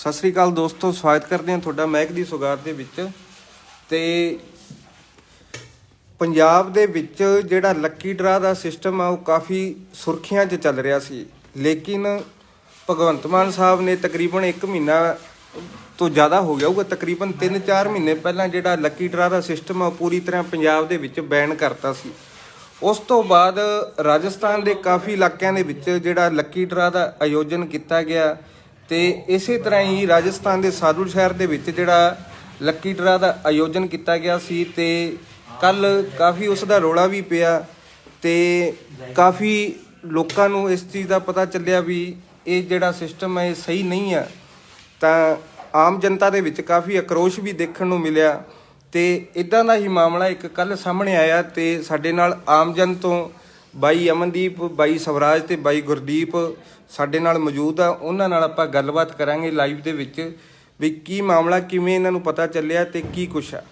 ਸਤਿ ਸ੍ਰੀ ਅਕਾਲ ਦੋਸਤੋ, ਸਵਾਗਤ ਕਰਦੇ ਹਾਂ ਤੁਹਾਡਾ ਮਹਿਕ ਦੀ ਸੁਗਾਰ ਦੇ ਵਿੱਚ। ਤੇ ਪੰਜਾਬ ਦੇ ਵਿੱਚ ਜਿਹੜਾ ਲੱਕੀ ਡਰਾ ਦਾ ਸਿਸਟਮ ਆ, ਉਹ ਕਾਫੀ ਸੁਰਖੀਆਂ 'ਚ ਚੱਲ ਰਿਹਾ ਸੀ। ਲੇਕਿਨ ਭਗਵੰਤ ਮਾਨ ਸਾਹਿਬ ਨੇ ਤਕਰੀਬਨ 1 ਮਹੀਨਾ ਤੋਂ ਜ਼ਿਆਦਾ ਹੋ ਗਿਆ ਹੋਊਗਾ, ਤਕਰੀਬਨ 3-4 ਮਹੀਨੇ ਪਹਿਲਾਂ ਜਿਹੜਾ ਲੱਕੀ ਡਰਾ ਦਾ ਸਿਸਟਮ ਆ, ਉਹ ਪੂਰੀ ਤਰ੍ਹਾਂ ਪੰਜਾਬ ਦੇ ਵਿੱਚ ਬੈਨ ਕਰਤਾ ਸੀ। ਉਸ ਤੋਂ ਬਾਅਦ ਰਾਜਸਥਾਨ ਦੇ ਕਾਫੀ ਇਲਾਕਿਆਂ ਦੇ ਵਿੱਚ ਜਿਹੜਾ ਲੱਕੀ ਡਰਾ ਦਾ ਆਯੋਜਨ ਕੀਤਾ ਗਿਆ। ਤੇ ਇਸੇ ਤਰ੍ਹਾਂ ਹੀ ਰਾਜਸਥਾਨ ਦੇ ਸਾਦੁਲ ਸ਼ਹਿਰ ਦੇ ਵਿੱਚ ਜਿਹੜਾ ਲੱਕੀ ਡਰਾ ਦਾ ਆਯੋਜਨ ਕੀਤਾ ਗਿਆ ਸੀ ਤੇ ਕੱਲ ਕਾਫੀ ਉਸ ਦਾ ਰੋਲਾ ਵੀ ਪਿਆ ਤੇ ਕਾਫੀ ਲੋਕਾਂ ਨੂੰ ਇਸ ਚੀਜ਼ ਦਾ ਪਤਾ ਚੱਲਿਆ ਵੀ ਇਹ ਜਿਹੜਾ ਸਿਸਟਮ ਹੈ ਇਹ ਸਹੀ ਨਹੀਂ ਆ। ਤਾਂ ਆਮ ਜਨਤਾ ਦੇ ਵਿੱਚ ਕਾਫੀ ਅਕਰੋਸ਼ ਵੀ ਦੇਖਣ ਨੂੰ ਮਿਲਿਆ ਤੇ ਇਦਾਂ ਦਾ ਹੀ ਮਾਮਲਾ ਇੱਕ ਕੱਲ ਸਾਹਮਣੇ ਆਇਆ ਤੇ ਸਾਡੇ ਨਾਲ ਆਮ ਜਨ ਤੋਂ ਬਾਈ ਅਮਨਦੀਪ, ਬਾਈ ਸਵਰਾਜ ਤੇ ਬਾਈ ਗੁਰਦੀਪ ਸਾਡੇ ਨਾਲ ਮੌਜੂਦ ਆ। ਉਹਨਾਂ ਨਾਲ ਆਪਾਂ ਗੱਲਬਾਤ ਕਰਾਂਗੇ ਲਾਈਵ ਦੇ ਵਿੱਚ ਵੀ ਕੀ ਮਾਮਲਾ, ਕਿਵੇਂ ਇਹਨਾਂ ਨੂੰ ਪਤਾ ਚੱਲਿਆ ਤੇ ਕੀ ਕੁਛ ਆ।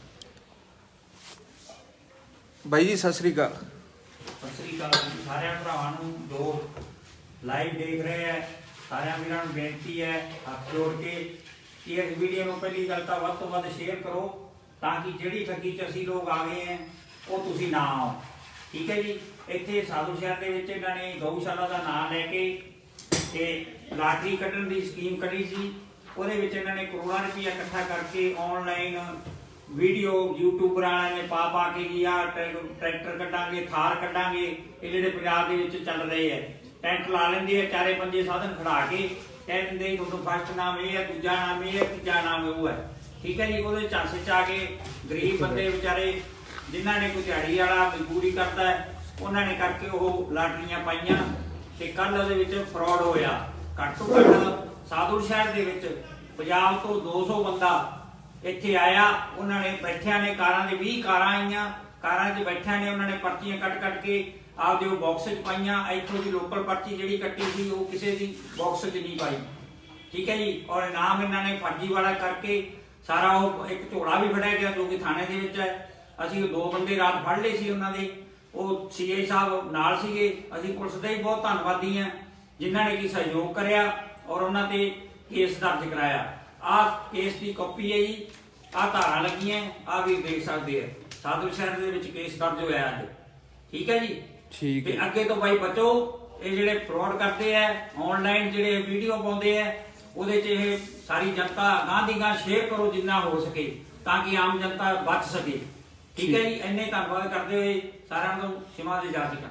ਬਾਈ ਜੀ, ਸਤਿ ਸ੍ਰੀ ਅਕਾਲ। ਸਤਿ ਸ੍ਰੀ ਅਕਾਲ ਜੀ। ਸਾਰਿਆਂ ਭਰਾਵਾਂ ਨੂੰ ਜੋ ਲਾਈਵ ਦੇਖ ਰਹੇ ਹੈ ਸਾਰਿਆਂ ਵੀਰਾਂ ਨੂੰ ਬੇਨਤੀ ਹੈ ਹੱਥ ਜੋੜ ਕੇ ਕਿ ਇਸ ਵੀਡੀਓ ਨੂੰ ਪਹਿਲੀ ਗੱਲ ਤਾਂ ਵੱਧ ਤੋਂ ਵੱਧ ਸ਼ੇਅਰ ਕਰੋ ਤਾਂ ਕਿ ਜਿਹੜੀ ਠੱਗੀ 'ਚ ਅਸੀਂ ਲੋਕ ਆ ਗਏ ਹੈ ਉਹ ਤੁਸੀਂ ਨਾ ਆਓ। ਠੀਕ ਹੈ ਜੀ? ਇੱਥੇ ਸਾਧੂ ਸ਼ਹਿਰ ਦੇ ਵਿੱਚ ਇਹਨਾਂ ਨੇ ਗਊਸ਼ਾਲਾ ਦਾ ਨਾਮ ਲੈ ਕੇ ਤੇ ਲਾਟਰੀ ਕੱਢਣ ਦੀ ਸਕੀਮ ਕੱਢੀ ਸੀ। ਉਹਦੇ ਵਿੱਚ ਇਹਨਾਂ ਨੇ ਕਰੋੜਾਂ ਰੁਪਈਆ ਇਕੱਠਾ ਕਰਕੇ ਆਨਲਾਈਨ ਵੀਡੀਓ ਯੂਟਿਊਬਰਾਂ ਵਾਲਿਆਂ ਨੇ ਪਾ ਪਾ ਕੇ ਜੀ ਆ ਟਰੈਕਟਰ ਕੱਢਾਂਗੇ, ਥਾਰ ਕੱਢਾਂਗੇ, ਇਹ ਜਿਹੜੇ ਪੰਜਾਬ ਦੇ ਵਿੱਚ ਚੱਲ ਰਹੇ ਐ ਟੈਂਟ ਲਾ ਲੈਂਦੇ ਆ, ਚਾਰੇ ਪੰਜੇ ਸਾਧਨ ਖੜਾ ਕੇ। ਕਹਿ ਦਿੰਦੇ ਤੁਹਾਨੂੰ ਫਸਟ ਨਾਮ ਇਹ ਹੈ ਦੂਜਾ ਨਾਮ ਇਹ ਹੈ ਤੀਜਾ ਨਾਮ ਉਹ ਹੈ ਠੀਕ ਹੈ ਜੀ, ਉਹਦੇ ਝਾਂਸੇ ਚ ਆ ਕੇ ਗਰੀਬ ਬੰਦੇ ਵਿਚਾਰੇ ਜਿਨ੍ਹਾਂ ਨੇ ਕੋਈ ਦਿਹਾੜੀ ਵਾਲਾ, ਮਜ਼ਦੂਰੀ ਕਰਦਾ ਹੈ ਉਹਨਾਂ ਨੇ ਕਰਕੇ ਉਹ ਲਾਟਰੀਆਂ ਪਾਈਆਂ ਤੇ ਕੱਲ ਉਹਦੇ ਵਿੱਚ ਫਰਾਡ ਹੋਇਆ। ਘੱਟ ਤੋਂ ਘੱਟ ਸਾਧੂ ਸ਼ਹਿਰ ਦੇ ਵਿੱਚ ਪੰਜਾਬ ਤੋਂ 200 ਬੰਦਾ ਇੱਥੇ ਆਇਆ। ਉਹਨਾਂ ਨੇ ਬੈਠਿਆਂ ਨੇ ਕਾਰਾਂ ਦੇ 20 ਕਾਰਾਂ ਆਈਆਂ। ਕਾਰਾਂ 'ਚ ਬੈਠਿਆਂ ਨੇ ਉਹਨਾਂ ਨੇ ਪਰਚੀਆਂ ਕੱਟ ਕੱਟ ਕੇ ਆਪਦੇ ਉਹ ਬਾਕਸ 'ਚ ਪਾਈਆਂ। ਇੱਥੋਂ ਦੀ ਲੋਕਲ ਪਰਚੀ ਜਿਹੜੀ ਕੱਟੀ ਸੀ, ਉਹ ਕਿਸੇ ਦੀ ਬਾਕਸ 'ਚ ਨਹੀਂ ਪਾਈ। ਠੀਕ ਹੈ ਜੀ? ਔਰ ਇਨਾਮ ਇਹਨਾਂ ਨੇ ਫਰਜੀ ਵਾਲਾ ਕਰਕੇ ਸਾਰਾ ਉਹ ਇੱਕ ਝੋਲਾ ਵੀ ਫੜਿਆ ਗਿਆ ਜੋ ਕਿ ਥਾਣੇ ਦੇ ਵਿੱਚ ਹੈ। ਅਸੀਂ ਉਹ ਦੋ ਬੰਦੇ ਰਾਤ ਫੜ ਲਏ ਸੀ ਉਹਨਾਂ ਦੇ। ਉਹ ਸੀਏ ਸਾਹਿਬ ਨਾਲ ਸੀਗੇ। ਅਸੀਂ ਪੁਲਿਸ ਦੇ ਹੀ ਬਹੁਤ ਧੰਨਵਾਦੀ ਹਾਂ ਜਿਨ੍ਹਾਂ ਨੇ ਕੀ ਸਹਿਯੋਗ ਕਰਿਆ ਔਰ ਉਹਨਾਂ ਤੇ ਕੇਸ ਦਰਜ ਕਰਾਇਆ। ਆਹ ਕੇਸ ਦੀ ਕਾਪੀ ਹੈ ਜੀ ਆਹ ਧਾਰਾਂ ਲੱਗੀਆਂ ਆਹ ਵੀ ਦੇਖ ਸਕਦੇ ਆ। ਸਾਧੂ ਸ਼ਹਿਰ ਦੇ ਵਿੱਚ ਕੇਸ ਦਰਜ ਹੋਇਆ ਅੱਜ। ਠੀਕ ਹੈ ਜੀ? ਠੀਕ ਤੇ ਹੈ। ਅੱਗੇ ਤੋਂ ਬਾਈ ਬਚੋ ਇਹ ਜਿਹੜੇ ਫਰਾਡ ਕਰਦੇ ਆ ਆਨਲਾਈਨ ਜਿਹੜੇ ਵੀਡੀਓ ਪਾਉਂਦੇ ਆ ਉਹਦੇ 'ਚ ਇਹ ਸਾਰੀ ਜਨਤਾ ਗਾਂ ਦੀ ਗਾਂ ਸ਼ੇਅਰ ਕਰੋ ਜਿੰਨਾ ਹੋ ਸਕੇ ਤਾਂ ਕਿ ਆਮ ਜਨਤਾ ਬਚ ਸਕੇ। ਠੀਕ ਹੈ ਜੀ? ਇੰਨੇ ਧੰਨਵਾਦ ਕਰਦੇ ਹੋਏ ਸਾਰਿਆਂ ਨੂੰ ਸਿਮਾ ਦੇ ਜਾ ਚੁੱਕਾ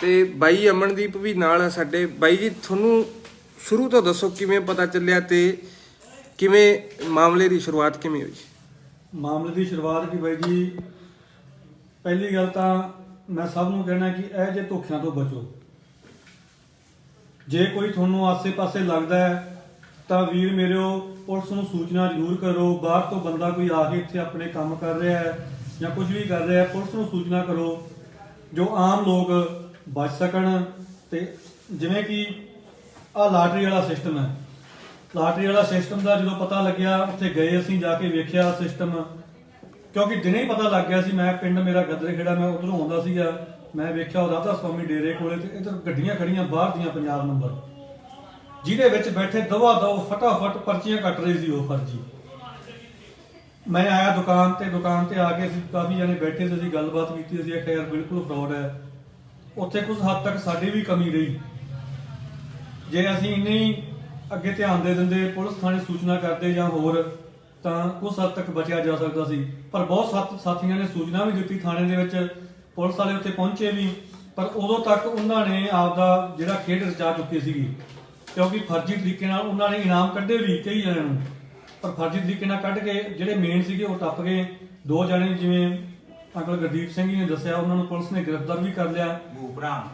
ਤੇ ਬਾਈ ਅਮਨਦੀਪ ਵੀ ਨਾਲ ਆ ਸਾਡੇ। ਬਾਈ ਜੀ ਤੁਹਾਨੂੰ ਸ਼ੁਰੂ ਤੋਂ ਦੱਸੋ ਕਿਵੇਂ ਪਤਾ ਚੱਲਿਆ ਤੇ ਕਿਵੇਂ ਮਾਮਲੇ ਦੀ ਸ਼ੁਰੂਆਤ ਕਿਵੇਂ ਹੋਈ? ਮਾਮਲੇ ਦੀ ਸ਼ੁਰੂਆਤ ਕੀ ਬਾਈ ਜੀ? ਪਹਿਲੀ ਗੱਲ ਤਾਂ ਮੈਂ ਸਭ ਨੂੰ ਕਹਿਣਾ ਕਿ ਇਹ ਜੇ ਧੋਖਿਆਂ ਤੋਂ ਬਚੋ। ਜੇ ਕੋਈ ਤੁਹਾਨੂੰ ਆਸੇ-ਪਾਸੇ ਲੱਗਦਾ ਹੈ ਤਾਂ ਵੀਰ ਮੇਰਿਓ ਪੁਲਿਸ ਨੂੰ ਸੂਚਨਾ ਜ਼ਰੂਰ ਕਰੋ। ਬਾਹਰ ਤੋਂ ਬੰਦਾ ਕੋਈ ਆ ਕੇ ਇੱਥੇ ਆਪਣੇ ਕੰਮ ਕਰ ਰਿਹਾ ਹੈ ਜਾਂ ਕੁਝ ਵੀ ਕਰ ਰਿਹਾ ਪੁਲਿਸ ਨੂੰ ਸੂਚਨਾ ਕਰੋ ਜੋ ਆਮ ਲੋਕ ਬਚ ਸਕਣ ਤੇ ਜਿਵੇਂ ਕਿ ਆ ਲਾਟਰੀ ਵਾਲਾ ਸਿਸਟਮ ਹੈ। ਲਾਟਰੀ ਵਾਲਾ ਸਿਸਟਮ ਦਾ ਜਦੋਂ ਪਤਾ ਲੱਗਿਆ, ਉੱਥੇ ਗਏ ਅਸੀਂ ਜਾ ਕੇ ਵੇਖਿਆ ਸਿਸਟਮ ਕਿਉਂਕਿ ਦਿਨੇ ਹੀ ਪਤਾ ਲੱਗ ਗਿਆ ਸੀ, ਮੈਂ ਪਿੰਡ ਮੇਰਾ ਗੱਦਰੇ ਖੇੜਾ, ਮੈਂ ਉਧਰੋਂ ਆਉਂਦਾ ਸੀਗਾ, ਮੈਂ ਵੇਖਿਆ ਉਹ ਰਾਧਾ ਸਵਾਮੀ ਡੇਰੇ ਕੋਲੇ ਤੇ ਇਧਰ ਗੱਡੀਆਂ ਖੜੀਆਂ ਬਾਹਰ ਦੀਆਂ ਪੰਜਾਬ ਨੰਬਰ। ਜਿਹਦੇ ਵਿੱਚ ਬੈਠੇ ਦਵਾ ਦਵ ਫਟਾਫਟ ਪਰਚੀਆਂ ਕੱਟ ਰਹੇ ਸੀ ਉਹ ਫਰਜੀ। ਮੈਂ ਆਇਆ ਦੁਕਾਨ ਤੇ ਦੁਕਾਨ ਤੇ ਆ ਕੇ ਅਸੀਂ ਕਾਫੀ ਜਣੇ ਬੈਠੇ ਸੀ, ਅਸੀਂ ਗੱਲਬਾਤ ਕੀਤੀ, ਅਸੀਂ ਆਖਿਆ ਯਾਰ, ਬਿਲਕੁਲ ਫਰਾਡ ਹੈ। ਉੱਥੇ ਕੁਝ ਹੱਦ ਤੱਕ ਸਾਡੀ ਵੀ ਕਮੀ ਰਹੀ। ਜੇ ਅਸੀਂ ਇੰਨੀ ਅੱਗੇ ਧਿਆਨ ਦੇ ਦਿੰਦੇ, ਪੁਲਿਸ ਥਾਣੇ ਸੂਚਨਾ ਕਰਦੇ ਜਾਂ ਹੋਰ, ਤਾਂ ਉਸ ਹੱਦ ਤੱਕ ਬਚਿਆ ਜਾ ਸਕਦਾ ਸੀ। ਪਰ ਬਹੁਤ ਸਾਥ- ਸਾਥੀਆਂ ਨੇ ਸੂਚਨਾ ਵੀ ਦਿੱਤੀ ਥਾਣੇ ਦੇ ਵਿੱਚ, ਪੁਲਿਸ ਵਾਲੇ ਉੱਥੇ ਪਹੁੰਚੇ ਵੀ, ਪਰ ਉਦੋਂ ਤੱਕ ਉਹਨਾਂ ਨੇ ਆਪਦਾ ਜਿਹੜਾ ਖੇਡ ਰਚਾ ਚੁੱਕੀ ਸੀਗੀ, ਕਿਉਂਕਿ ਫਰਜ਼ੀ ਤਰੀਕੇ ਨਾਲ ਉਹਨਾਂ ਨੇ ਇਨਾਮ ਕੱਢੇ ਵੀ ਕਈ ਜਣਿਆਂ ਨੂੰ। ਪਰ ਫਰਜ਼ੀ ਤਰੀਕੇ ਨਾਲ ਕੱਢ ਕੇ ਜਿਹੜੇ ਮੇਨ ਸੀਗੇ ਉਹ ਟੱਪ ਗਏ। ਦੋ ਜਣੇ ਜਿਵੇਂ ਅੰਕਲ ਗੁਰਦੀਪ ਸਿੰਘ ਜੀ ਨੇ ਦੱਸਿਆ ਉਹਨਾਂ ਨੂੰ ਪੁਲਿਸ ਨੇ ਗ੍ਰਿਫਤਾਰ ਵੀ ਕਰ ਲਿਆ। ਭੂਪਰਾਮ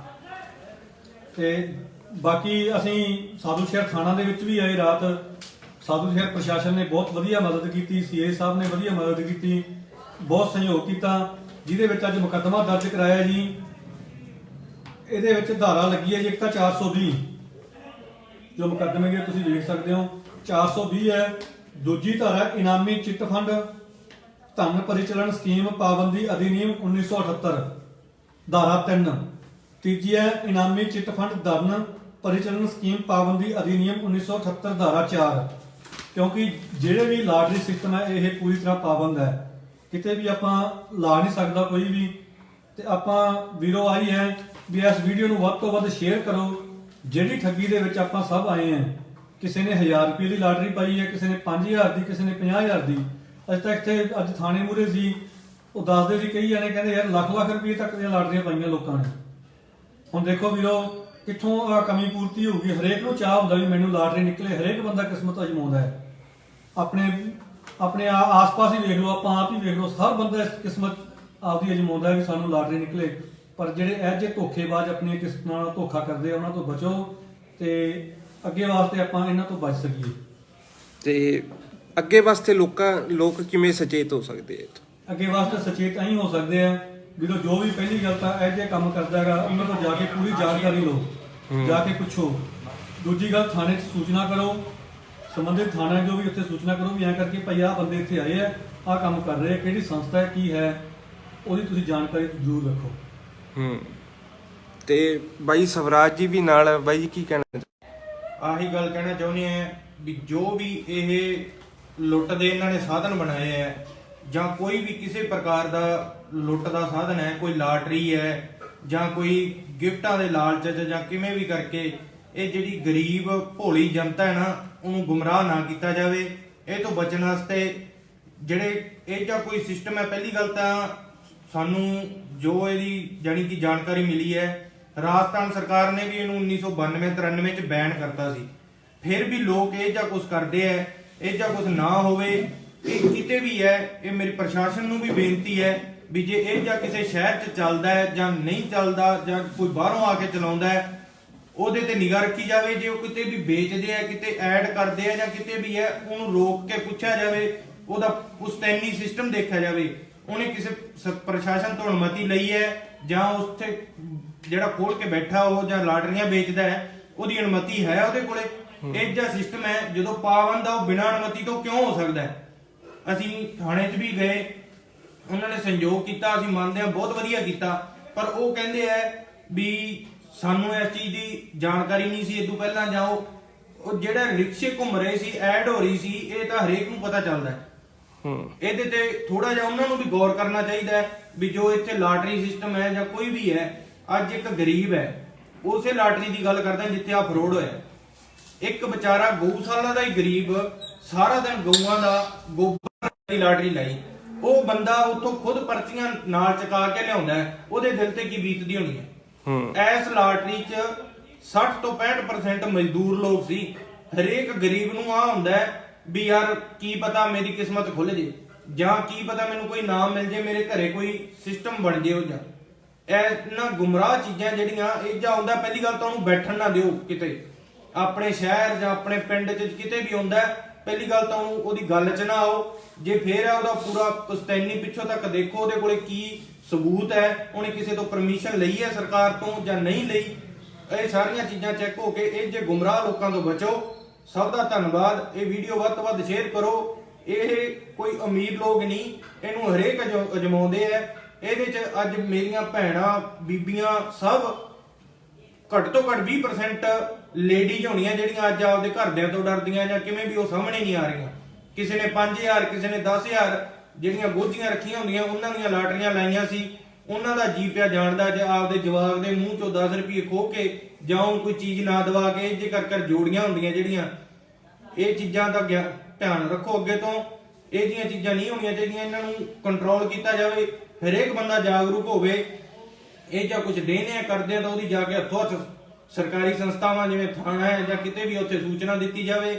ਤੇ ਬਾਕੀ ਅਸੀਂ ਸਾਧੂ ਸ਼ਹਿਰ ਥਾਣਾ ਦੇ ਵਿੱਚ ਵੀ ਆਏ ਰਾਤ। ਸਾਧੂ ਸ਼ਹਿਰ ਪ੍ਰਸ਼ਾਸਨ ਨੇ ਬਹੁਤ ਵਧੀਆ ਮਦਦ ਕੀਤੀ ਸੀਏ ਸਾਹਿਬ ਨੇ ਵਧੀਆ ਮਦਦ ਕੀਤੀ ਬਹੁਤ ਸਹਿਯੋਗ ਕੀਤਾ ਜਿਹਦੇ ਵਿੱਚ ਅੱਜ ਮੁਕੱਦਮਾ ਦਰਜ ਕਰਾਇਆ ਜੀ। ਇਹਦੇ ਵਿੱਚ ਧਾਰਾ ਲੱਗੀ ਹੈ ਜੀ ਇੱਕ ਤਾਂ 420 ਜੋ ਮੁਕੱਦਮੇ ਦੀ ਤੁਸੀਂ ਦੇਖ ਸਕਦੇ ਹੋ 420 ਹੈ। ਦੂਜੀ ਧਾਰਾ ਇਨਾਮੀ ਚਿੱਟ ਫੰਡ ਧਨ ਪਰਿਚਲਨ ਸਕੀਮ ਪਾਬੰਦੀ ਅਧਿਨਿਯਮ 1978 ਧਾਰਾ 3 ਤੀਜੀ ਹੈ ਇਨਾਮੀ ਚਿੱਟ ਫੰਡ ਧਨ ਪਰਿਚਲਨ ਸਕੀਮ ਪਾਬੰਦੀ ਅਧਿਨਿਯਮ 1978 ਧਾਰਾ 4 ਕਿਉਂਕਿ ਜਿਹੜੇ ਵੀ ਲਾਟਰੀ ਸਿਸਟਮ ਹੈ, ਇਹ ਪੂਰੀ ਤਰ੍ਹਾਂ ਪਾਬੰਦ ਹੈ। ਕਿਤੇ ਵੀ ਆਪਾਂ ਲਾ ਨਹੀਂ ਸਕਦਾ ਕੋਈ ਵੀ। ਤੇ ਆਪਾਂ ਵੀਰੋ ਆਈ ਹੈ ਵੀ ਇਸ ਵੀਡੀਓ ਨੂੰ ਵੱਧ ਤੋਂ ਵੱਧ ਸ਼ੇਅਰ ਕਰੋ। ਜਿਹੜੀ ਠੱਗੀ ਦੇ ਵਿੱਚ ਆਪਾਂ ਸਭ ਆਏ ਹਾਂ। ਕਿਸੇ ਨੇ 1000 ਰੁਪਏ ਦੀ ਲਾਟਰੀ ਪਾਈ ਹੈ, ਕਿਸੇ ਨੇ 5000 ਦੀ, ਕਿਸੇ ਨੇ 50000 ਦੀ। ਅੱਜ ਤੱਕ ਇੱਥੇ ਅੱਜ ਥਾਣੇ ਮੂਰੇ ਸੀ, ਉਹ ਦੱਸਦੇ ਸੀ, ਕਈ ਜਣੇ ਕਹਿੰਦੇ, ਯਾਰ, ਲੱਖ ਲੱਖ ਰੁਪਏ ਤੱਕ ਦੀਆਂ ਲਾਟਰੀਆਂ ਪਾਈਆਂ ਲੋਕਾਂ ਨੇ। ਹੁਣ ਦੇਖੋ ਵੀਰੋ ਕਿੱਥੋਂ ਆਹ ਕਮੀ ਪੂਰਤੀ ਹੋਊਗੀ? ਹਰੇਕ ਨੂੰ ਚਾਹ ਹੁੰਦਾ ਵੀ ਮੈਨੂੰ ਲਾਟਰੀ ਨਿਕਲੇ, ਹਰੇਕ ਬੰਦਾ ਕਿਸਮਤ ਅਜਮਾਉਂਦਾ ਹੈ। ਆਪਣੇ ਆਪਣੇ ਆ- ਆਸ-ਪਾਸ ਹੀ ਵੇਖ ਲਓ, ਆਪਾਂ ਆਪ ਹੀ ਵੇਖ ਲਓ, ਹਰ ਬੰਦਾ ਕਿਸਮਤ ਆਪਦੀ ਅਜਮਾਉਂਦਾ ਵੀ ਸਾਨੂੰ ਲਾਟਰੀ ਨਿਕਲੇ। ਪਰ ਜਿਹੜੇ ਇਹ ਜੇ ਧੋਖੇਬਾਜ਼ ਆਪਣੀਆਂ ਕਿਸਮਾਂ ਨਾਲ ਧੋਖਾ ਕਰਦੇ ਆ, ਉਹਨਾਂ ਤੋਂ ਬਚੋ ਤੇ ਅੱਗੇ ਵਾਸਤੇ ਆਪਾਂ ਇਹਨਾਂ ਤੋਂ ਬਚ ਸਕੀਏ। ਤੇ ਅੱਗੇ ਵਾਸਤੇ ਲੋਕਾਂ ਲੋਕ ਕਿਵੇਂ ਸੁਚੇਤ ਹੋ ਸਕਦੇ ਆ? ਅੱਗੇ ਵਾਸਤੇ ਸੁਚੇਤ ਐਂ ਹੋ ਸਕਦੇ ਆ ਵੀਰੋ ਜੋ ਵੀ ਪਹਿਲੀ ਗੱਲ ਤਾਂ ਇਹ ਜੇ ਕੰਮ ਕਰਦਾ ਹੈਗਾ ਉਹਨਾਂ ਤੋਂ ਜਾ ਕੇ ਪੂਰੀ ਜਾਣਕਾਰੀ ਲਓ ਜਾ ਕੇ ਪੁੱਛੋ। ਦੂਜੀ ਗੱਲ ਥਾਣੇ 'ਚ ਸੂਚਨਾ ਕਰੋ ਸੰਬੰਧਿਤ ਥਾਣਾ ਜੋ ਵੀ ਉੱਥੇ ਸੂਚਨਾ ਕਰੋ ਵੀ ਐਂ ਕਰਕੇ ਭਈ ਆਹ ਬੰਦੇ ਇੱਥੇ ਆਏ ਆ ਆਹ ਕੰਮ ਕਰ ਰਹੇ ਆ ਕਿਹੜੀ ਸੰਸਥਾ ਹੈ ਕੀ ਹੈ ਉਹਦੀ ਤੁਸੀਂ ਜਾਣਕਾਰੀ ਜ਼ਰੂਰ ਰੱਖੋ। ਹੂੰ। ਤੇ ਬਾਈ ਸਵਰਾਜ ਜੀ ਵੀ ਨਾਲ ਆ। ਬਾਈ ਜੀ ਕੀ ਕਹਿਣਾ ਆਹੀ ਗੱਲ ਕਹਿਣਾ ਚਾਹੁੰਦੇ ਆ ਵੀ ਜੋ ਵੀ ਇਹ ਲੁੱਟ ਦੇ ਇਹਨਾਂ ਨੇ ਸਾਧਨ ਬਣਾਏ ਆ, ਜਾਂ ਕੋਈ ਵੀ ਕਿਸੇ ਪ੍ਰਕਾਰ ਦਾ ਲੁੱਟ ਦਾ ਸਾਧਨ ਹੈ, ਕੋਈ ਲਾਟਰੀ ਹੈ, ਜਾਂ ਕੋਈ ਗਿਫਟਾਂ ਦੇ ਲਾਲਚ 'ਚ, ਜਾਂ ਕਿਵੇਂ ਵੀ ਕਰਕੇ ਇਹ ਜਿਹੜੀ ਗਰੀਬ ਭੋਲੀ ਜਨਤਾ ਹੈ ਨਾ, ਉਹਨੂੰ ਗੁੰਮਰਾਹ ਨਾ ਕੀਤਾ ਜਾਵੇ, ਇਹ ਤੋਂ ਬਚਣ ਵਾਸਤੇ ਜਿਹੜੇ ਇਹ ਜਾਂ ਕੋਈ ਸਿਸਟਮ ਹੈ, ਪਹਿਲੀ ਗੱਲ ਤਾਂ ਸਾਨੂੰ ਜੋ ਇਹਦੀ ਜਾਣੀ ਕਿ ਜਾਣਕਾਰੀ ਮਿਲੀ ਹੈ ਰਾਜਸਥਾਨ ਸਰਕਾਰ ਨੇ ਵੀ ਇਹਨੂੰ 1992 93 ਚ ਬੈਨ ਕਰਤਾ ਸੀ। ਫਿਰ ਵੀ ਲੋਕ ਇਹ ਜਾਂ ਕੁਝ ਕਰਦੇ ਐ, ਇਹ ਜਾਂ ਕੁਝ ਨਾ ਹੋਵੇ, ਇਹ ਕਿਤੇ ਵੀ ਹੈ ਇਹ ਮੇਰੀ ਪ੍ਰਸ਼ਾਸਨ ਨੂੰ ਵੀ ਬੇਨਤੀ ਹੈ ਵੀ ਜੇ ਇਹ ਜਾਂ ਕਿਸੇ ਸ਼ਹਿਰ 'ਚ ਚੱਲਦਾ ਹੈ ਜਾਂ ਨਹੀਂ ਚੱਲਦਾ ਜਾਂ ਕੋਈ ਬਾਹਰੋਂ ਆ ਕੇ ਚਲਾਉਂਦਾ ਹੈ ਉਹਦੇ ਤੇ ਨਿਗਾਹ ਰੱਖੀ ਜਾਵੇ, ਜੇ ਉਹ ਕਿਤੇ ਵੀ ਵੇਚਦੇ ਆ ਕਿਤੇ ਐਡ ਕਰਦੇ ਆ ਜਾਂ ਕਿਤੇ ਵੀ ਹੈ ਉਹਨੂੰ ਰੋਕ ਕੇ ਪੁੱਛਿਆ ਜਾਵੇ, ਉਹਦਾ ਪੁਸਤੈਨੀ ਸਿਸਟਮ ਦੇਖਿਆ ਜਾਵੇ, ਉਹਨੇ ਕਿਸੇ ਪ੍ਰਸ਼ਾਸਨ ਤੋਂ ਅਨੁਮਤੀ ਲਈ ਹੈ ਜਾਂ ਉੱਥੇ ਜਿਹੜਾ ਖੋਲ ਕੇ ਬੈਠਾ ਉਹ ਜਾਂ ਲਾਟਰੀਆਂ ਵੇਚਦਾ ਹੈ ਉਹਦੀ ਅਨੁਮਤੀ ਹੈ ਉਹਦੇ ਕੋਲੇ। ਇਹ ਜਿਹਾ ਸਿਸਟਮ ਹੈ ਜਦੋਂ ਪਾਬੰਦ ਆ ਉਹ ਬਿਨਾਂ ਅਨੁਮਤੀ ਤੋਂ ਕਿਉਂ ਹੋ ਸਕਦਾ ਹੈ? ਅਸੀਂ ਥਾਣੇ 'ਚ ਵੀ ਗਏ ਉਹਨਾਂ ਨੇ ਸੰਯੋਗ ਕੀਤਾ ਅਸੀਂ ਮੰਨਦੇ ਹਾਂ ਬਹੁਤ ਵਧੀਆ ਕੀਤਾ ਪਰ ਉਹ ਕਹਿੰਦੇ ਆ ਵੀ ਸਾਨੂੰ ਇਸ ਚੀਜ਼ ਦੀ ਜਾਣਕਾਰੀ ਨਹੀਂ ਸੀ ਇਦੋਂ ਪਹਿਲਾਂ ਜਾਂ ਉਹ ਜਿਹੜਾ ਰਿਕਸ਼ੇ ਘੁੰਮ ਰਹੇ ਸੀ ਐਡ ਹੋ ਰਹੀ ਸੀ ਇਹ ਤਾਂ ਹਰੇਕ ਨੂੰ ਪਤਾ ਚੱਲਦਾ ਹੈ। ਹੂੰ। ਇਹਦੇ ਤੇ ਥੋੜਾ ਜਿਹਾ ਉਹਨਾਂ ਨੂੰ ਵੀ ਗੌਰ ਕਰਨਾ ਚਾਹੀਦਾ ਹੈ ਵੀ ਜੋ ਇੱਥੇ ਲਾਟਰੀ ਸਿਸਟਮ ਹੈ ਜਾਂ ਕੋਈ ਵੀ ਹੈ ਅੱਜ ਇੱਕ ਗਰੀਬ ਹੈ ਉਸੇ ਲਾਟਰੀ ਦੀ ਗੱਲ ਕਰਦਾ ਜਿੱਥੇ ਆ ਫਰੋਡ ਹੋਇਆ। ਇੱਕ ਵਿਚਾਰਾ ਗਊਸ਼ਾਲਾ ਦਾ ਹੀ ਗਰੀਬ ਸਾਰਾ ਦਿਨ ਗਊਆਂ ਦਾ ਗੋਬਰ ਦੀ ਲਾਟਰੀ ਲਾਈ। ਉਹ ਬੰਦਾ ਉੱਥੋਂ ਖੁਦ ਪਰਚੀਆਂ ਨਾਲ ਚਕਾ ਕੇ ਲਿਆਉਂਦਾ ਉਹਦੇ ਦਿਲ ਤੇ ਕੀ ਬੀਤਦੀ ਹੋਣੀ ਹੈ। ਹੂੰ। ਇਸ ਲਾਟਰੀ 'ਚ 60 ਤੋਂ 65% ਮਜ਼ਦੂਰ ਲੋਕ ਸੀ। ਹਰੇਕ ਗਰੀਬ ਨੂੰ ਆ ਹੁੰਦਾ ਵੀ ਯਾਰ ਕੀ ਪਤਾ ਮੇਰੀ ਕਿਸਮਤ ਖੁੱਲ ਜੇ ਜਾਂ ਕੀ ਪਤਾ ਮੈਨੂੰ ਕੋਈ ਨਾਮ ਮਿਲ ਜੇ ਮੇਰੇ ਘਰੇ ਕੋਈ ਸਿਸਟਮ ਬਣ ਜੇ ਉਹ ਜਾਂ। ਇਹਨਾਂ ਗੁੰਮਰਾਹ ਚੀਜ਼ਾਂ ਜਿਹੜੀਆਂ, ਇਹ ਜਾਂ ਆਉਂਦਾ ਪਹਿਲੀ ਗੱਲ ਤਾਂ ਉਹਨੂੰ ਬੈਠਣ ਨਾ ਦਿਓ ਕਿਤੇ। ਆਪਣੇ ਸ਼ਹਿਰ ਜਾਂ ਆਪਣੇ ਪਿੰਡ 'ਚ ਕਿਤੇ ਵੀ ਹੁੰਦਾ, ਪਹਿਲੀ ਗੱਲ ਤਾਂ ਉਹਨੂੰ ਉਹਦੀ ਗੱਲ 'ਚ ਨਾ ਆਓ। ਜੇ ਫੇਰ ਹੈ ਉਹਦਾ ਪੂਰਾ ਪੁਸਤੈਨੀ ਪਿੱਛੋਂ ਤੱਕ ਦੇਖੋ ਉਹਦੇ ਕੋਲੇ ਕੀ ਸਬੂਤ ਹੈ, ਉਹਨੇ ਕਿਸੇ ਤੋਂ ਪਰਮਿਸ਼ਨ ਲਈ ਹੈ ਸਰਕਾਰ ਤੋਂ ਜਾਂ ਨਹੀਂ ਲਈ, ਇਹ ਸਾਰੀਆਂ ਚੀਜ਼ਾਂ ਚੈੱਕ ਹੋ ਕੇ ਇਹ ਜੇ ਗੁੰਮਰਾਹ ਲੋਕਾਂ ਤੋਂ ਬਚੋ, ਸਭ ਦਾ ਧੰਨਵਾਦ। ਇਹ ਵੀਡੀਓ ਵੱਧ ਤੋਂ ਵੱਧ ਸ਼ੇਅਰ ਕਰੋ। ਇਹ ਕੋਈ ਅਮੀਰ ਲੋਕ ਨਹੀਂ, ਇਹਨੂੰ ਹਰੇਕ ਅਜ- ਅਜਮਾਉਂਦੇ ਆ ਇਹਦੇ 'ਚ ਅੱਜ ਮੇਰੀਆਂ ਭੈਣਾਂ, ਬੀਬੀਆਂ ਸਭ ਘੱਟ ਤੋਂ ਘੱਟ 20% ਲੇਡੀਜ਼ ਹੋਣੀਆਂ ਜਿਹੜੀਆਂ ਅੱਜ ਆਪਦੇ ਘਰਦਿਆਂ ਤੋਂ ਡਰਦੀਆਂ ਜਾਂ ਕਿਵੇਂ ਵੀ ਉਹ ਸਾਹਮਣੇ ਨਹੀਂ ਆ ਰਹੀਆਂ। ਕਿਸੇ ਨੇ 5000 ਕਿਸੇ ਨੇ 10000 ਜਿਹੜੀਆਂ ਗੋਝੀਆਂ ਰੱਖੀਆਂ ਹੁੰਦੀਆਂ, ਉਹਨਾਂ ਦੀਆਂ ਲਾਟਰੀਆਂ ਲਾਈਆਂ ਸੀ। ਉਹਨਾਂ ਦਾ ਜੀ ਪਿਆ ਜਾਣਦਾ ਜੇ ਆਪਦੇ ਜਵਾਬ ਦੇ ਮੂੰਹ ਚੋਂ 10 ਰੁਪਏ ਖੋ ਕੇ ਜਾਂ ਉਹਨੂੰ ਕੋਈ ਚੀਜ਼ ਨਾ ਦਵਾ ਕੇ ਜੇ ਕਰ ਕਰ ਜੋੜੀਆਂ ਹੁੰਦੀਆਂ ਜਿਹੜੀਆਂ। ਇਹ ਚੀਜ਼ਾਂ ਦਾ ਗਿਆ- ਧਿਆਨ ਰੱਖੋ ਅੱਗੇ ਤੋਂ। ਇਹ ਜੀਆਂ ਚੀਜ਼ਾਂ ਨਹੀਂ ਹੋਣੀਆਂ ਚਾਹੀਦੀਆਂ ਇਹਨਾਂ ਨੂੰ ਕੰਟਰੋਲ ਕੀਤਾ ਜਾਵੇ। ਹਰੇਕ ਬੰਦਾ ਜਾਗਰੂਕ ਹੋਵੇ ਇਹ ਜਾਂ ਕੁਝ ਦੇਣੇ ਆ ਕਰਦੇ ਆ ਤਾਂ ਉਹਦੀ ਜਾ ਕੇ ਹੱਥੋਂ ਹੱਥ ਸਰਕਾਰੀ ਸੰਸਥਾਵਾਂ ਜਿਵੇਂ ਥਾਣਾ ਹੈ ਜਾਂ ਕਿਤੇ ਵੀ ਉੱਥੇ ਸੂਚਨਾ ਦਿੱਤੀ ਜਾਵੇ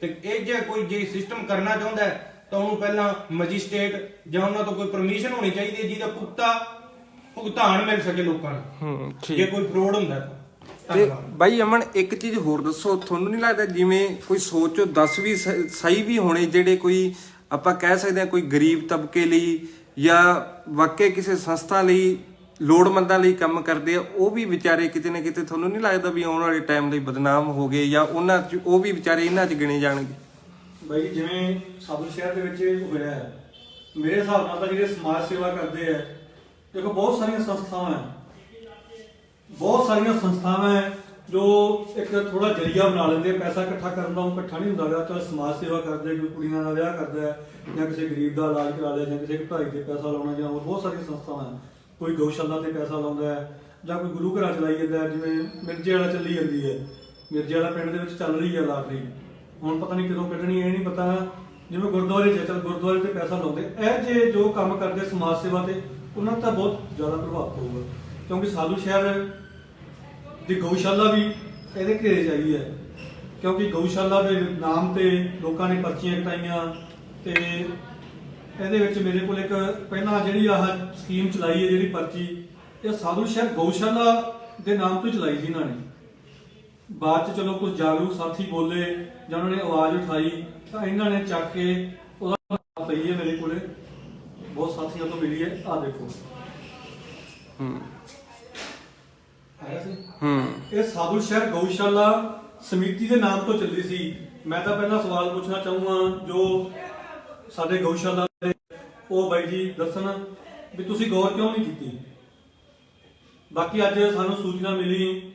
ਤੇ ਇਹ ਜੇ ਕੋਈ ਜੇ ਸਿਸਟਮ ਕਰਨਾ ਚਾਹੁੰਦਾ ਹੈ ਤਾਂ ਉਹਨੂੰ ਪਹਿਲਾਂ ਮੈਜਿਸਟ੍ਰੇਟ ਜਾਂ ਉਹਨਾਂ ਤੋਂ ਕੋਈ ਪਰਮਿਸ਼ਨ ਹੋਣੀ ਚਾਹੀਦੀ ਹੈ ਜਿਹਦਾ ਪੁਖਤਾ ਭੁਗਤਾਨ ਮਿਲ ਸਕੇ ਲੋਕਾਂ ਨੂੰ। ਹੂੰ ਜੇ ਠੀਕ ਕੋਈ ਫਰੋਡ ਹੁੰਦਾ ਹੈ ਤਾਂ। ਤੇ ਧੰਨਵਾਦ। ਬਾਈ ਅਮਨ ਇੱਕ ਚੀਜ਼ ਹੋਰ ਦੱਸੋ ਤੁਹਾਨੂੰ ਨਹੀਂ ਲੱਗਦਾ ਜਿਵੇਂ ਕੋਈ ਸੋਚੋ 10 ਵੀ ਸ- ਸਹੀ ਵੀ ਹੋਣੇ ਜਿਹੜੇ ਕੋਈ ਆਪਾਂ ਕਹਿ ਸਕਦੇ ਹਾਂ ਕੋਈ ਗਰੀਬ ਤਬਕੇ ਲਈ ਜਾਂ ਵਾਕਿਆ ਕਿਸੇ ਸੰਸਥਾ ਲਈ ਲੋੜਮੰਦਾਂ ਲਈ ਕੰਮ ਕਰਦੇ ਆ, ਉਹ ਵੀ ਵਿਚਾਰੇ ਕਿਤੇ ਨਾ ਕਿਤੇ ਤੁਹਾਨੂੰ ਨਹੀਂ ਲੱਗਦਾ ਵੀ ਆਉਣ ਵਾਲੇ ਟਾਈਮ ਲਈ ਬਦਨਾਮ ਹੋ ਗਏ ਜਾਂ ਉਹਨਾਂ 'ਚ, ਉਹ ਵੀ ਵਿਚਾਰੇ ਇਹਨਾਂ 'ਚ ਗਿਣੇ ਜਾਣਗੇ? ਬਾਈ ਜਿਵੇਂ ਸਦਰ ਸ਼ਹਿਰ ਦੇ ਵਿੱਚ ਹੋਇਆ ਹੈ, ਮੇਰੇ ਹਿਸਾਬ ਨਾਲ ਤਾਂ ਜਿਹੜੇ ਸਮਾਜ ਸੇਵਾ ਕਰਦੇ ਆ, ਦੇਖੋ ਬਹੁਤ ਸਾਰੀਆਂ ਸੰਸਥਾਵਾਂ ਹੈ, ਬਹੁਤ ਸਾਰੀਆਂ ਸੰਸਥਾਵਾਂ ਹੈ ਜੋ ਇੱਕ ਥੋੜਾ ਜਰੀਆ ਬਣਾ ਲੈਂਦੇ, ਪੈਸਾ ਇਕੱਠਾ ਕਰਨ ਦਾ ਉਹ ਇਕੱਠਾ ਨਹੀਂ ਹੁੰਦਾ ਗਾ ਤਾਂ ਸਮਾਜ ਸੇਵਾ ਕਰਦੇ, ਕੋਈ ਕੁੜੀਆਂ ਦਾ ਵਿਆਹ ਕਰਦਾ ਜਾਂ ਕਿਸੇ ਗਰੀਬ ਦਾ ਇਲਾਜ ਕਰਾ ਲਿਆ, ਜਾਂ ਕਿਸੇ ਪੜ੍ਹਾਈ ਤੇ ਪੈਸਾ ਲਾਉਣਾ, ਜਾਂ ਹੋਰ ਬਹੁਤ ਸਾਰੀਆਂ ਸੰਸਥਾਵਾਂ ਕੋਈ ਗਊਸ਼ਾਲਾ ਤੇ ਪੈਸਾ ਲਾਉਂਦਾ ਹੈ, ਜਾਂ ਕੋਈ ਗੁਰੂ ਘਰਾਂ ਚਲਾਈ ਜਾਂਦਾ ਜਿਵੇਂ ਮਿਰਜੇ ਵਾਲਾ ਚੱਲੀ ਜਾਂਦੀ ਹੈ। ਮਿਰਜੇ ਵਾਲਾ ਪਿੰਡ ਦੇ ਵਿੱਚ ਚੱਲ ਰਹੀ ਹੈ ਲਾਟਰੀ। ਹੁਣ ਪਤਾ ਨਹੀਂ ਕਦੋਂ ਕੱਢਣੀ ਹੈ, ਇਹ ਨਹੀਂ ਪਤਾ। ਜਿਵੇਂ ਗੁਰਦੁਆਰੇ ਚ ਚੱਲ ਗੁਰਦੁਆਰੇ ਤੇ ਪੈਸਾ ਲਾਉਂਦੇ। ਇਹ ਜੇ ਜੋ ਕੰਮ ਕਰਦੇ ਸਮਾਜ ਸੇਵਾ ਤੇ, ਉਹਨਾਂ ਦਾ ਬਹੁਤ ਜ਼ਿਆਦਾ ਪ੍ਰਭਾਵ ਪਊਗਾ। ਕਿਉਂਕਿ ਸਾਧੂ ਸ਼ਹਿਰ ਦੀ ਗਊਸ਼ਾਲਾ ਵੀ ਇਹਦੇ ਘੇਰੇ ਚਾਹੀ ਹੈ। ਕਿਉਂਕਿ ਗਊਸ਼ਾਲਾ ਦੇ ਨਾਮ ਤੇ ਲੋਕਾਂ ਨੇ ਪਰਚੀਆਂ ਕਟਾਈਆਂ ਤੇ ਇਹਦੇ ਵਿੱਚ ਮੇਰੇ ਕੋਲ ਇੱਕ ਪਹਿਲਾਂ ਜਿਹੜੀ ਆਹ ਸਕੀਮ ਚਲਾਈ ਹੈ, ਜਿਹੜੀ ਪਰਚੀ, ਇਹ ਸਾਧੂ ਸ਼ਹਿਰ ਗਊਸ਼ਾਲਾ ਦੇ ਨਾਮ ਤੋਂ ਚਲਾਈ ਸੀ ਇਹਨਾਂ ਨੇ। ਬਾਅਦ ਚ ਚਲੋ ਕੁਝ ਜਾਗਰੂਕ ਸਾਥੀ ਬੋਲੇ, ਜਾਂ ਉਹਨਾਂ ਨੇ ਆਵਾਜ਼ ਉਠਾਈ, ਤਾਂ ਇਹਨਾਂ ਨੇ ਚੱਕ ਕੇ ਉਹਦਾ ਪਈ ਹੈ ਮੇਰੇ ਕੋਲੇ। ਬਹੁਤ ਸਾਥੀਆਂ ਤੋਂ ਮਿਲੀ ਹੈ। ਆ ਦੇਖੋ। ਹੂੰ। ਆਇਆ ਸੀ? ਹੂੰ। ਇਹ ਸਾਧੂ ਸ਼ਹਿਰ ਗਊਸ਼ਾਲਾ ਸਮਿਤੀ ਦੇ ਨਾਮ ਤੋਂ ਚੱਲੀ ਸੀ। ਮੈਂ ਤਾਂ ਪਹਿਲਾਂ ਸਵਾਲ ਪੁੱਛਣਾ ਚਾਹੂੰਗਾ ਜੋ ਸਾਡੇ ਗਊਸ਼ਾਲਾ ਦੇ ਉਹ ਬਾਈ ਜੀ ਦੱਸਣ ਵੀ ਤੁਸੀਂ ਗੌਰ ਕਿਉਂ ਨਹੀਂ ਕੀਤੀ? ਬਾਕੀ ਅੱਜ ਸਾਨੂੰ ਸੂਚਨਾ ਮਿਲੀ।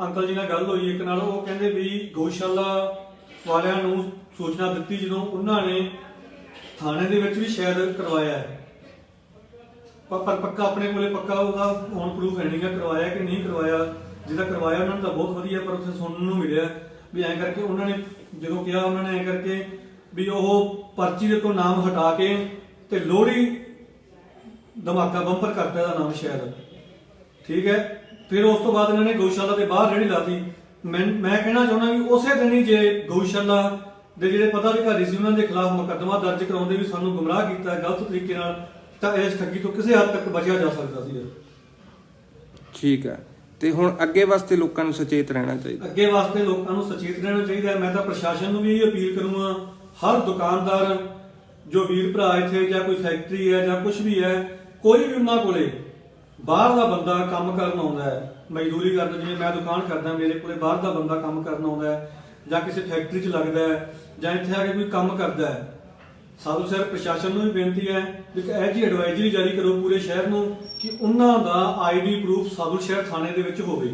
ਅੰਕਲ ਜੀ ਨਾਲ ਗੱਲ ਹੋਈ ਇੱਕ ਨਾਲ ਉਹ ਕਹਿੰਦੇ ਵੀ ਗਊਸ਼ਾਲਾ ਵਾਲਿਆਂ ਨੂੰ ਸੂਚਨਾ ਦਿੱਤੀ ਜਦੋਂ ਉਹਨਾਂ ਨੇ ਥਾਣੇ ਦੇ ਵਿੱਚ ਵੀ ਸ਼ਾਇਦ ਕਰਵਾਇਆ ਹੈ। ਪਰ ਪੱਕਾ ਆਪਣੇ ਕੋਲੇ ਪੱਕਾ ਉਹਦਾ ਔਨ ਪ੍ਰੂਫ ਹੈ ਨਹੀਂਗਾ ਕਰਵਾਇਆ ਕਿ ਨਹੀਂ ਕਰਵਾਇਆ। ਜਿਹਦਾ ਕਰਵਾਇਆ ਉਹਨਾਂ ਨੂੰ ਤਾਂ ਬਹੁਤ ਵਧੀਆ ਪਰ ਉੱਥੇ ਸੁਣਨ ਨੂੰ ਮਿਲਿਆ ਵੀ ਐਂ ਕਰਕੇ ਉਹਨਾਂ ਨੇ ਜਦੋਂ ਕਿਹਾ ਉਹਨਾਂ ਨੇ ਐਂ ਕਰਕੇ ਵੀ ਉਹ ਪਰਚੀ ਦੇ ਤੋਂ ਨਾਮ ਹਟਾ ਕੇ ਤੇ ਲੋਹੜੀ ਧਮਾਕਾ ਬੰਪਰ ਕਰਤਾ ਇਹਦਾ ਨਾਮ ਸ਼ਾਇਦ। ਠੀਕ ਹੈ? ਫਿਰ ਉਸ ਤੋਂ ਬਾਅਦ ਇਹਨਾਂ ਨੇ ਗਊਸ਼ਾਲਾ ਦੇ ਬਾਹਰ ਰੇੜੀ ਲਾਤੀ। ਮੈਂ ਮੈਂ ਕਹਿਣਾ ਚਾਹੁੰਦਾ ਵੀ ਉਸੇ ਦਿਨ ਹੀ ਜੇ ਗਊਸ਼ਾਲਾ ਦੇ ਜਿਹੜੇ ਪਦਾਧਿਕਾਰੀ ਸੀ, ਉਹਨਾਂ ਦੇ ਖਿਲਾਫ ਮੁਕੱਦਮਾ ਦਰਜ ਕਰਾਉਂਦੇ ਵੀ ਸਾਨੂੰ ਗੁੰਮਰਾਹ ਕੀਤਾ, ਗਲਤ ਤਰੀਕੇ ਨਾਲ ਤਾਂ ਇਸ ਠੱਗੀ ਤੋਂ ਕਿਸੇ ਹੱਦ ਤੱਕ ਬਚਿਆ ਜਾ ਸਕਦਾ ਸੀ ਠੀਕ ਹੈ। ਤੇ ਹੁਣ ਅੱਗੇ ਵਾਸਤੇ ਲੋਕਾਂ ਨੂੰ ਸੁਚੇਤ ਰਹਿਣਾ ਚਾਹੀਦਾ। ਅੱਗੇ ਵਾਸਤੇ ਲੋਕਾਂ ਨੂੰ ਸੁਚੇਤ ਰਹਿਣਾ ਚਾਹੀਦਾ ਹੈ। ਮੈਂ ਤਾਂ ਪ੍ਰਸ਼ਾਸਨ ਨੂੰ ਵੀ ਇਹ ਅਪੀਲ ਕਰੂੰਗਾ ਹਰ ਦੁਕਾਨਦਾਰ ਜੋ ਵੀਰ ਭਰਾ ਇੱਥੇ ਜਾਂ ਕੋਈ ਫੈਕਟਰੀ ਹੈ ਜਾਂ ਕੁਝ ਵੀ ਹੈ ਕੋਈ ਵੀ ਉਹਨਾਂ ਕੋਲੇ ਬਾਹਰ ਦਾ ਬੰਦਾ ਕੰਮ ਕਰਨ ਆਉਂਦਾ ਹੈ। ਮਜ਼ਦੂਰੀ ਕਰਨ ਜਿਵੇਂ ਮੈਂ ਦੁਕਾਨ ਕਰਦਾ ਮੇਰੇ ਕੋਲੇ ਬਾਹਰ ਦਾ ਬੰਦਾ ਕੰਮ ਕਰਨ ਆਉਂਦਾ ਹੈ ਜਾਂ ਕਿਸੇ ਫੈਕਟਰੀ 'ਚ ਲੱਗਦਾ ਹੈ ਜਾਂ ਇੱਥੇ ਆ ਕੇ ਕੋਈ ਕੰਮ ਕਰਦਾ ਹੈ। ਸਾਧੂ ਸਾਹਿਬ ਪ੍ਰਸ਼ਾਸਨ ਨੂੰ ਵੀ ਬੇਨਤੀ ਹੈ ਇੱਕ ਇਹ ਜੀ ਐਡਵਾਈਜ਼ਰੀ ਜਾਰੀ ਕਰੋ ਪੂਰੇ ਸ਼ਹਿਰ ਨੂੰ ਕਿ ਉਹਨਾਂ ਦਾ ਆਈਡੀ ਪ੍ਰੂਫ ਸਾਧੂ ਸ਼ਹਿਰ ਥਾਣੇ ਦੇ ਵਿੱਚ ਹੋਵੇ।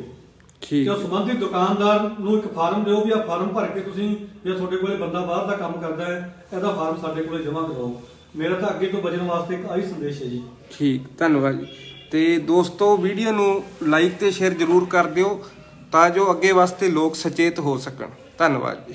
ਠੀਕ। ਕਿ ਉਹ ਸੰਬੰਧਿਤ ਦੁਕਾਨਦਾਰ ਨੂੰ ਇੱਕ ਫਾਰਮ ਦਿਓ ਵੀ ਆ ਫਾਰਮ ਭਰ ਕੇ ਤੁਸੀਂ ਜੇ ਤੁਹਾਡੇ ਕੋਲੇ ਬੰਦਾ ਬਾਹਰ ਦਾ ਕੰਮ ਕਰਦਾ ਹੈ ਇਹਦਾ ਫਾਰਮ ਸਾਡੇ ਕੋਲੇ ਜਮ੍ਹਾਂ ਕਰਵਾਓ। ਮੇਰਾ ਤਾਂ ਅੱਗੇ ਤੋਂ ਬਚਣ ਵਾਸਤੇ ਇੱਕ ਆਹੀ ਸੰਦੇਸ਼ ਹੈ ਜੀ। ਠੀਕ ਧੰਨਵਾਦ ਜੀ। ਤੇ ਦੋਸਤੋ ਵੀਡੀਓ ਨੂੰ ਲਾਈਕ ਤੇ ਸ਼ੇਅਰ ਜ਼ਰੂਰ ਕਰ ਦਿਓ ਤਾਂ ਜੋ ਅੱਗੇ ਵਾਸਤੇ ਲੋਕ ਸੁਚੇਤ ਹੋ ਸਕਣ। ਧੰਨਵਾਦ ਜੀ।